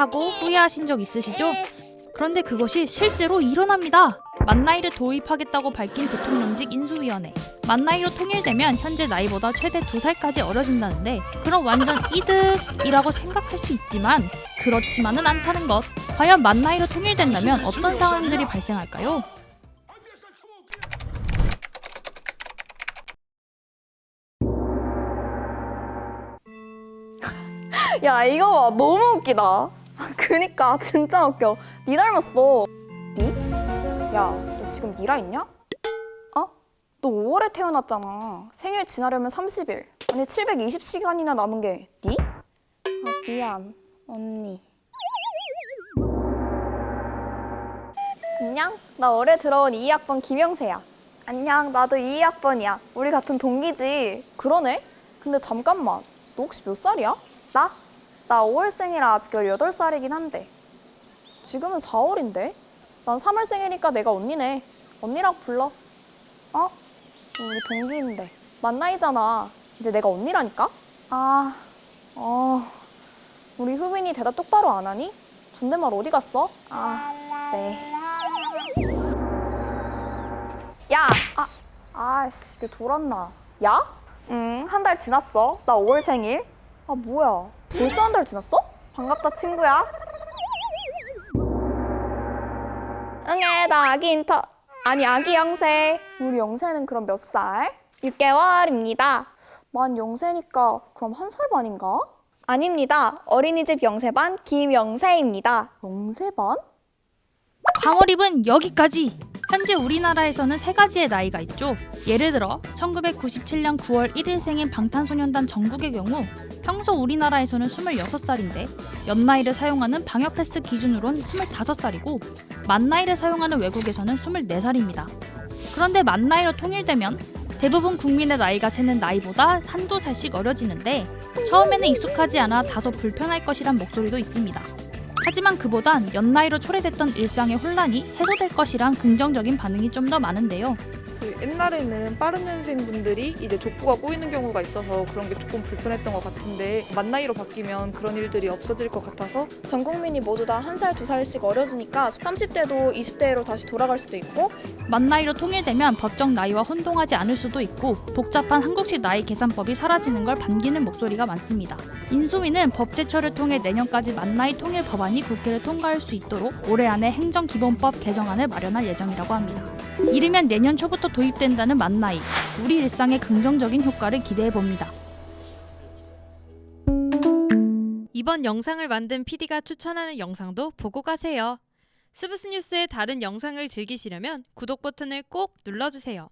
하고 후회하신 적 있으시죠? 그런데 그것이 실제로 일어납니다. 만나이를 도입하겠다고 밝힌 대통령직 인수위원회. 만나이로 통일되면 현재 나이보다 최대 2살까지 어려진다는데 그럼 완전 이득이라고 생각할 수 있지만 그렇지만은 않다는 것. 과연 만나이로 통일된다면 어떤 상황들이 발생할까요? 야 이거 봐 너무 웃기다 그니까 진짜 웃겨 니 닮았어 니? 야 너 지금 니라 있냐? 어? 너 5월에 태어났잖아 생일 지나려면 30일 아니 720시간이나 남은 게 니? 아 미안 언니 안녕 나 올해 들어온 2학번 김영세야 안녕 나도 2학번이야 우리 같은 동기지 그러네 근데 잠깐만 너 혹시 몇 살이야? 나? 나 5월생이라 아직 18살이긴 한데 지금은 4월인데? 난 3월생이니까 내가 언니네 언니라고 불러 어? 우리 동기인데 만 나이잖아 이제 내가 언니라니까? 아... 어... 우리 효빈이 대답 똑바로 안 하니? 존댓말 어디 갔어? 아... 네 야! 아... 아씨 이게 돌았나 야? 응, 한 달 지났어. 나 5월 생일. 아, 뭐야. 벌써 한 달 지났어? 반갑다, 친구야. 응애, 나 아기 인터. 아니, 아기 영세. 우리 영세는 그럼 몇 살? 6개월입니다. 만 영세니까 그럼 한 살 반인가? 아닙니다. 어린이집 영세반 김영세입니다. 영세반? 광어립은 여기까지! 현재 우리나라에서는 세 가지의 나이가 있죠. 예를 들어 1997년 9월 1일생인 방탄소년단 정국의 경우 평소 우리나라에서는 26살인데 연나이를 사용하는 방역 패스 기준으론 25살이고 만나이를 사용하는 외국에서는 24살입니다. 그런데 만나이로 통일되면 대부분 국민의 나이가 세는 나이보다 한두 살씩 어려지는데 처음에는 익숙하지 않아 다소 불편할 것이란 목소리도 있습니다. 하지만 그보단 연나이로 초래됐던 일상의 혼란이 해소될 것이란 긍정적인 반응이 좀 더 많은데요. 그 옛날에는 빠른 년생분들이 이제 족구가 꼬이는 경우가 있어서 그런 게 조금 불편했던 것 같은데 만 나이로 바뀌면 그런 일들이 없어질 것 같아서 전 국민이 모두 다 한 살, 두 살씩 어려지니까 30대도 20대로 다시 돌아갈 수도 있고 만 나이로 통일되면 법적 나이와 혼동하지 않을 수도 있고 복잡한 한국식 나이 계산법이 사라지는 걸 반기는 목소리가 많습니다. 인수위는 법 제처를 통해 내년까지 만 나이 통일 법안이 국회를 통과할 수 있도록 올해 안에 행정기본법 개정안을 마련할 예정이라고 합니다. 이르면 내년 초부터 도입된다는 만나이, 우리 일상에 긍정적인 효과를 기대해 봅니다. 이번 영상을 만든 PD가 추천하는 영상도 보고 가세요. 스브스 뉴스의 다른 영상을 즐기시려면 구독 버튼을 꼭 눌러주세요.